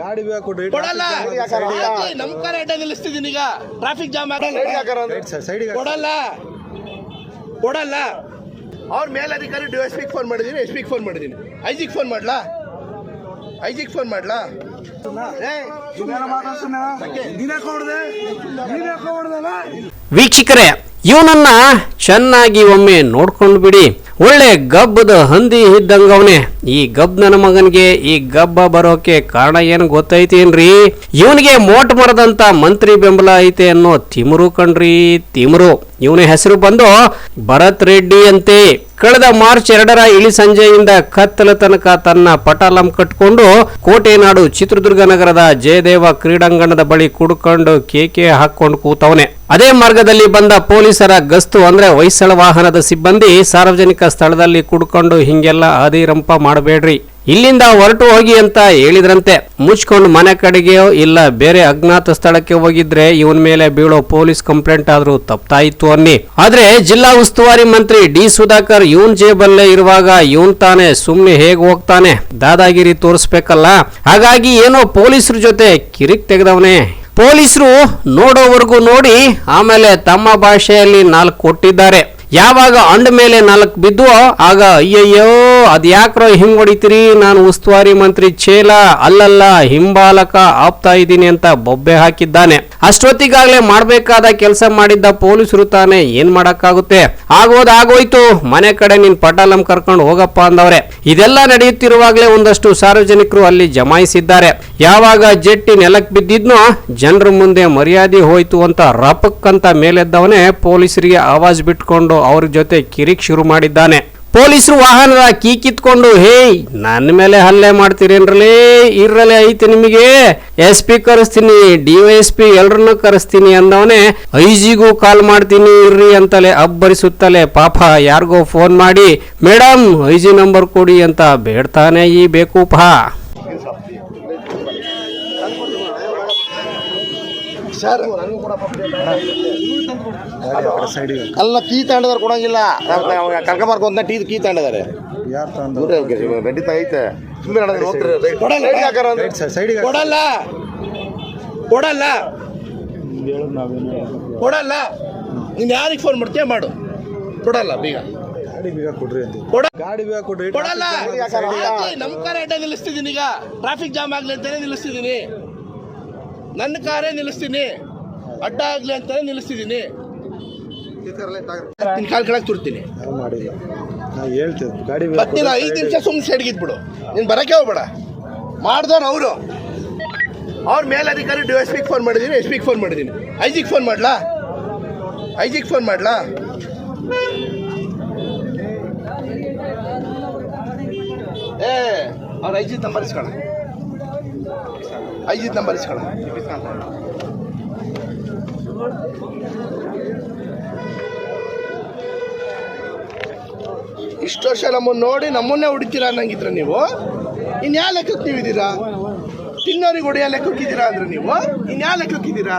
ಗಾಡಿ ಬೇಕು ಕೊಡಲ್ಲ. ನಮ್ ಕಾರ್ ಅಡ್ಡ ನಿಲ್ಲಿಸ್ತಿದ್ದೀನಿ ಈಗ. ಟ್ರಾಫಿಕ್ ಜಾಮ್ ಕೊಡಲ್ಲ. ಕೊಡಲ್ಲ. ಅವ್ರ ಮೇಲಧಿಕಾರಿ ಡಿ ಎಸ್ ಪಿಗೆ ಫೋನ್ ಮಾಡಿದ್ದೀನಿ ಎಸ್ ಪಿಗೆ ಫೋನ್ ಮಾಡಿದ್ದೀನಿ ಐಜಿಗೆ ಫೋನ್ ಮಾಡ್ಲಾ? ಐಜಿಗೆ ಫೋನ್ ಮಾಡ್ಲಾ ವೀಕ್ಷಕರೇ ಇವನನ್ನ ಚೆನ್ನಾಗಿ ಒಮ್ಮೆ ನೋಡ್ಕೊಂಡು ಬಿಡಿ. ಒಳ್ಳೆ ಗಬ್ಬದ ಹಂದಿ ಇದ್ದಂಗವನೇ. ಈ ಗಬ್ ನನ್ನ ಮಗನಿಗೆ ಈ ಗಬ್ಬ ಬರೋಕೆ ಕಾರಣ ಏನು ಗೊತ್ತೈತೇನ್ರಿ? ಇವನಿಗೆ ಮೋಟ್ ಮರದಂತ ಮಂತ್ರಿ ಬೆಂಬಲ ಐತೆ ಅನ್ನೋ ತಿಮರು ಕಣ್ರಿ, ತಿಮರು. ಇವನ ಹೆಸರು ಬಂದು ಭರತ್ ರೆಡ್ಡಿ ಅಂತೆ. ಕಳೆದ ಮಾರ್ಚ್ ಎರಡರ ಇಳಿ ಸಂಜೆಯಿಂದ ಕತ್ತಲ ತನಕ ತನ್ನ ಪಟಾಲಂ ಕಟ್ಕೊಂಡು ಕೋಟೆನಾಡು ಚಿತ್ರದುರ್ಗ ನಗರದ ಜಯದೇವ ಕ್ರೀಡಾಂಗಣದ ಬಳಿ ಕುಡ್ಕೊಂಡು ಕೇಕೆ ಹಾಕೊಂಡು ಕೂತವನೆ. ಅದೇ ಮಾರ್ಗದಲ್ಲಿ ಬಂದ ಪೊಲೀಸರ ಗಸ್ತು ಅಂದ್ರೆ ಹೊಯ್ಸಳ ವಾಹನದ ಸಿಬ್ಬಂದಿ ಸಾರ್ವಜನಿಕ ಸ್ಥಳದಲ್ಲಿ ಕುಡ್ಕೊಂಡು ಹಿಂಗೆಲ್ಲ ಅದಿರಂಪ ಮಾಡಬೇಡ್ರಿ. ಇಲ್ಲಿಂದ ಹೊರಟು ಹೋಗಿ ಅಂತ ಹೇಳಿದ್ರಂತೆ. ಮುಚ್ಕೊಂಡು ಮನೆ ಕಡೆಗೆ ಇಲ್ಲ ಬೇರೆ ಅಜ್ಞಾತ ಸ್ಥಳಕ್ಕೆ ಹೋಗಿದ್ರೆ ಇವನ್ ಮೇಲೆ ಬೀಳೋ ಪೊಲೀಸ್ ಕಂಪ್ಲೇಂಟ್ ಆದ್ರೂ ತಪ್ಪಾಯಿತು ಅನ್ನಿ. ಆದ್ರೆ ಜಿಲ್ಲಾ ಉಸ್ತುವಾರಿ ಮಂತ್ರಿ ಡಿ ಸುಧಾಕರ್ ಇವನ್ ಜೇಬಲ್ಲೇ ಇರುವಾಗ ಇವನ್ ತಾನೆ ಸುಮ್ನೆ ಹೇಗ್ ಹೋಗ್ತಾನೆ? ದಾದಾಗಿರಿ ತೋರಿಸ್ಬೇಕಲ್ಲ. ಹಾಗಾಗಿ ಏನೋ ಪೊಲೀಸರ ಜೊತೆ ಕಿರಿಕ್ ತೆಗೆದವನೇ. ಪೊಲೀಸರು ನೋಡೋವರೆಗೂ ನೋಡಿ, ಆಮೇಲೆ ತಮ್ಮ ಭಾಷೆಯಲ್ಲಿ ನಾಲ್ಕು ಕೊಟ್ಟಿದ್ದಾರೆ. ಯಾವಾಗ ಅಂಡ ಮೇಲೆ ನಾಲ್ಕು ಬಿದ್ದುವೋ ಆಗ, ಅಯ್ಯಯ್ಯೋ, ಅದ್ಯಾಕ್ರೋ ಹಿಂಗ್ ಹೊಡಿತೀರಿ? ನಾನು ಉಸ್ತುವಾರಿ ಮಂತ್ರಿ ಚೇಲ ಅಲ್ಲಲ್ಲ, ಹಿಂಬಾಲಕ ಆಪ್ತಾ ಇದ್ದೀನಿ ಅಂತ ಬೊಬ್ಬೆ ಹಾಕಿದ್ದಾನೆ. ಅಷ್ಟೊತ್ತಿಗಾಗಲೇ ಮಾಡ್ಬೇಕಾದ ಕೆಲಸ ಮಾಡಿದ್ದ ಪೊಲೀಸರು ತಾನೆ ಏನ್ ಮಾಡಕ್ಕಾಗುತ್ತೆ? ಆಗೋದ್ ಆಗೋಯ್ತು. ಮನೆ ಕಡೆ ನಿನ್ ಪಟಾಲಂ ಕರ್ಕೊಂಡು ಹೋಗಪ್ಪ ಅಂದವ್ರೆ. ಇದೆಲ್ಲ ನಡೆಯುತ್ತಿರುವಾಗಲೇ ಒಂದಷ್ಟು ಸಾರ್ವಜನಿಕರು ಅಲ್ಲಿ ಜಮಾಯಿಸಿದ್ದಾರೆ. ಯಾವಾಗ ಜೆಟ್ಟಿ ನೆಲಕ್ಕೆ ಬಿದ್ದಿದ್ನೋ, ಜನರ ಮುಂದೆ ಮರ್ಯಾದೆ ಹೋಯ್ತು ಅಂತ ರಪಕ್ ಅಂತ ಮೇಲೆದ್ದವನೇ ಪೊಲೀಸರಿಗೆ ಆವಾಜ್ ಬಿಟ್ಕೊಂಡು ಅವ್ರ ಜೊತೆ ಕಿರಿಕ್ ಶುರು ಮಾಡಿದ್ದಾನೆ. ಪೊಲೀಸರು ವಾಹನದ ಕೀ ಕಿತ್ಕೊಂಡು, ಹೇಯ್ ನನ್ನ ಮೇಲೆ ಹಲ್ಲೆ ಮಾಡ್ತೀರೇನ್ರಲೇ? ಇರ್ರಲೆ ಐತೆ ನಿಮಗೆ. ಎಸ್ ಪಿ ಕರೆಸ್ತೀನಿ, ಡಿ ಎಸ್ ಪಿ ಎಲ್ರನ್ನೂ ಕರೆಸ್ತೀನಿ ಅಂದವನೇ, ಐಜಿಗೂ ಕಾಲ್ ಮಾಡ್ತೀನಿ, ಇರ್ರಿ ಅಂತಲೇ ಅಬ್ಬರಿಸುತ್ತಲೇ ಪಾಪ ಯಾರಿಗೋ ಫೋನ್ ಮಾಡಿ ಮೇಡಮ್ ಐಜಿ ನಂಬರ್ ಕೊಡಿ ಅಂತ ಬೇಡ್ತಾನೆ ಈ ಬೇಕೂಪ. ಸರ್. ಅಲ್ಲ ಕೀ ತಗೊಂಡಿದಾರೆ ಕೊಡಂಗಿಲ್ಲ. ಕರ್ಕೊಂಬರ್ಕೊಂತ ಟೀ ಕೀ ತಗೊಂಡಿದ್ದಾರೆ. ಯಾರು ತಂದು ಖಂಡಿತ ಐತೆ. ಸುಮ್ಮನೆ ಕೊಡಲ್ಲ. ಸೈಡಿಗೆ ಕೊಡಲ್ಲ. ಕೊಡಲ್ಲ. ಕೊಡಲ್ಲ. ನೀನ್ ಯಾರಿಗೆ ಫೋನ್ ಮಾಡ್ತೀಯ ಮಾಡು. ಕೊಡಲ್ಲ ಬೀಗ. ಗಾಡಿ ಬೀಗ ಕೊಡ್ರಿ ಅಂತ. ಕೊಡ ಗಾಡಿ ಬೀಗ ಕೊಡ್ರಿ ಕೊಡಲ್ಲ. ಕಾರ ಅಡ್ಡ ನಿಲ್ಲಿಸ್ತಿದ್ದೀನಿ ಈಗ. ಟ್ರಾಫಿಕ್ ಜಾಮ್ ಆಗ್ಲಿ ಅಂತಾನೆ ನಿಲ್ಲಿಸ್ತಿದ್ದೀನಿ ನನ್ನ ಕಾರೇ ನಿಲ್ಲಿಸ್ತೀನಿ. ಅಡ್ಡ ಆಗ್ಲಿ ಅಂತಾನೆ ನಿಲ್ಲಿಸ್ತಿದ್ದೀನಿ. ನಿನ್ ಕಾಲ್ ಕೆಳಗೆ ತುರ್ತೀನಿ. ಮಾಡಿಲ್ಲ. ನಾವು ಹೇಳ್ತೇವೆ ಗಾಡಿ ಬೇಗ ಬರ್ತೀನಿ ಐದು ನಿಮಿಷ ಸುಮ್ಮನೆ ಸೈಡ್ಗಿದ್ಬಿಡು ನೀನು ಬರಕ್ಕೆ ಹೋಗ್ಬೇಡ. ಮಾಡ್ದವ್ರು ಅವರು. ಅವ್ರ ಮೇಲಧಿಕಾರಿ ಡಿ ಎಸ್ ಪಿಗೆ ಫೋನ್ ಮಾಡಿದ್ದೀನಿ ಎಸ್ ಪಿಗೆ ಫೋನ್ ಮಾಡಿದ್ದೀನಿ ಐಜಿಗೆ ಫೋನ್ ಮಾಡ್ಲಾ? ಐಜಿಗೆ ಫೋನ್ ಮಾಡ್ಲಾ? ಏ ಅವ್ರ ಐಜಿ ನಂಬರ್ ಇಸ್ಕೊಳ. ಐಜಿತ್ ನಂಬರ್ ಇಸ್ಕೊಳ ಇಷ್ಟು ವರ್ಷ ನಮ್ಮನ್ನು ನೋಡಿ ನಮ್ಮನ್ನೇ ಹೊಡಿತೀರಾ ಅನ್ನಂಗಿದ್ರೆ ನೀವು? ಇನ್ಯಾ ಲೆಕ್ಕಕ್ಕೆ ನೀವಿದ್ದೀರಾ ತಿನ್ನೋರಿಗೆ ಹೊಡೆಯೋ ಲೆಕ್ಕಕ್ಕಿದ್ದೀರಾ ಅಂದ್ರೆ ನೀವು? ಇನ್ಯಾ ಲೆಕ್ಕಕ್ಕಿದ್ದೀರಾ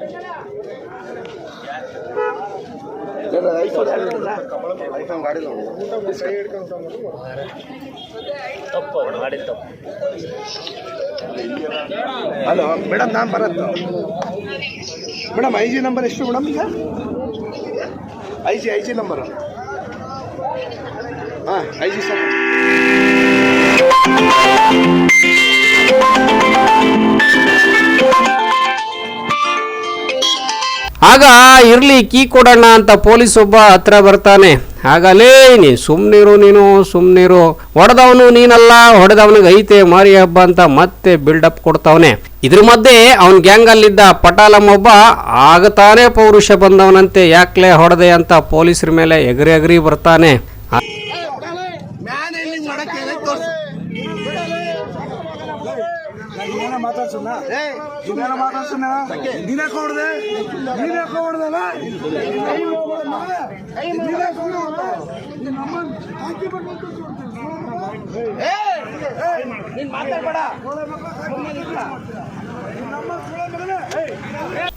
ಗಾಡಿ ಹಲೋ ಮೇಡಮ್ ನಾನು ಬರತ್ತು ಮೇಡಮ್ ಐ ಜಿ ನಂಬರ್ ಎಷ್ಟು ಮೇಡಮ್ ಈಗ? I G I G number ಹಾಂ ಐ ಜಿ ಸರ್ ಆಗ ಇರಲಿ, ಕೀ ಕೊಡೋಣ ಅಂತ ಪೊಲೀಸ್ ಒಬ್ಬ ಹತ್ರ ಬರ್ತಾನೆ. ಆಗಲೇ ನೀನು ಸುಮ್ಮನಿರು ನೀನು ಸುಮ್ಮನಿರು ಹೊಡೆದವನು ನೀನಲ್ಲ, ಹೊಡೆದವನಿಗೆ ಐತೆ ಮಾರಿ ಹಬ್ಬ ಅಂತ ಮತ್ತೆ ಬಿಲ್ಡಪ್ ಕೊಡ್ತಾವನೆ. ಇದ್ರ ಮಧ್ಯೆ ಅವನ ಗ್ಯಾಂಗ್ ಅಲ್ಲಿದ್ದ ಪಟಾಲಂ ಒಬ್ಬ ಆಗತಾನೆ ಪೌರುಷ ಬಂದವನಂತೆ, ಯಾಕ್ಲೆ ಹೊಡೆದೆ ಅಂತ ಪೊಲೀಸರ ಮೇಲೆ ಎಗರಿ ಎಗರಿ ಬರ್ತಾನೆ. ಮ್ಯಾನ್ ಎಲ್ಲಿ ಮಾಡಕ್ಕೆ ತೋರಿಸಿ ಮಾತಾಡ್ಸೋಣ ಏ, ನೀನೇನ ಮಾತಾಡ್ಸೋಣ ನೀನೇ ಕೊಡ್ದೆ ನೀನೇ ಕೊಡ್ದಲ್ಲ ನೀನೇ ಏ, ನೀನ್ ಮಾತಾಡ್ಬೇಡ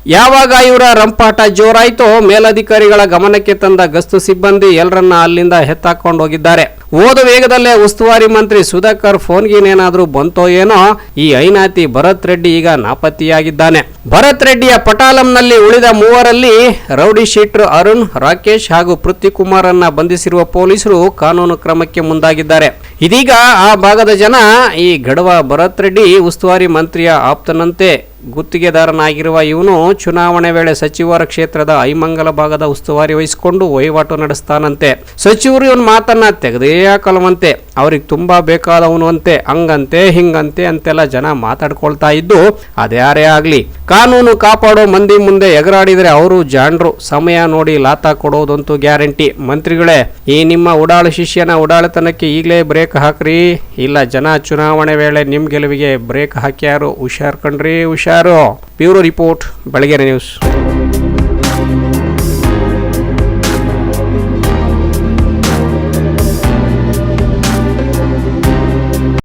ಯಾವಾಗ ಇವರ ರಂಪಾಟ ಜೋರಾಯ್ತೋ ಮೇಲಧಿಕಾರಿಗಳ ಗಮನಕ್ಕೆ ತಂದ ಗಸ್ತು ಸಿಬ್ಬಂದಿ ಎಲ್ಲರನ್ನ ಅಲ್ಲಿಂದ ಎತ್ತಾಕೊಂಡು ಹೋಗಿದ್ದಾರೆ. ಓದ ವೇಗದಲ್ಲೇ ಉಸ್ತುವಾರಿ ಮಂತ್ರಿ ಸುಧಾಕರ್ ಫೋನ್ಗಿನೇನಾದ್ರೂ ಬಂತೋ ಏನೋ, ಈ ಐನಾತಿ ಭರತ್ ರೆಡ್ಡಿ ಈಗ ನಾಪತ್ತೆಯಾಗಿದ್ದಾನೆ. ಭರತ್ ರೆಡ್ಡಿಯ ಪಟಾಲಂನಲ್ಲಿ ಉಳಿದ ಮೂವರಲ್ಲಿ ರೌಡಿ ಶೀಟರ್ ಅರುಣ್, ರಾಕೇಶ್ ಹಾಗೂ ಪೃಥ್ವಿಕುಮಾರನ್ನ ಬಂಧಿಸಿರುವ ಪೊಲೀಸರು ಕಾನೂನು ಕ್ರಮಕ್ಕೆ ಮುಂದಾಗಿದ್ದಾರೆ. ಇದೀಗ ಆ ಭಾಗದ ಜನ ಈ ಗಡವ ಭರತ್ ರೆಡ್ಡಿ ಉಸ್ತುವಾರಿ ಮಂತ್ರಿಯ ಆಪ್ತನಂತೆ ಗುತ್ತಿಗೆದಾರನಾಗಿರುವ ಇವನು ಚುನಾವಣೆ ವೇಳೆ ಸಚಿವರ ಕ್ಷೇತ್ರದ ಐಮಂಗಲ ಭಾಗದ ಉಸ್ತುವಾರಿ ವಹಿಸಿಕೊಂಡು ವಹಿವಾಟು ನಡೆಸ್ತಾನಂತೆ. ಸಚಿವರು ಇವನ ಮಾತನ್ನ ತೆಗೆದೇ ಹಾಕಲ್ವಂತೆ. ಅವ್ರಿಗೆ ತುಂಬ ಬೇಕಾದವನು ಅಂತೆ, ಹಂಗಂತೆ, ಹಿಂಗಂತೆ ಅಂತೆಲ್ಲ ಜನ ಮಾತಾಡ್ಕೊಳ್ತಾ ಇದ್ದು ಅದ್ಯಾರೇ ಆಗಲಿ. ಕಾನೂನು ಕಾಪಾಡೋ ಮಂದಿ ಮುಂದೆ ಎಗರಾಡಿದರೆ ಅವರು ಜಾಣರು. ಸಮಯ ನೋಡಿ ಲಾತ ಕೊಡೋದಂತೂ ಗ್ಯಾರಂಟಿ. ಮಂತ್ರಿಗಳೇ, ಈ ನಿಮ್ಮ ಉಡಾಳು ಶಿಷ್ಯನ ಉಡಾಳತನಕ್ಕೆ ಈಗಲೇ ಬ್ರೇಕ್ ಹಾಕ್ರಿ. ಇಲ್ಲ, ಜನ ಚುನಾವಣೆ ವೇಳೆ ನಿಮ್ಮ ಗೆಲುವಿಗೆ ಬ್ರೇಕ್ ಹಾಕ್ಯಾರು. ಹುಷಾರ್ ಕಣ್ರಿ, ಹುಷಾರು. Bureau report, Belagere news.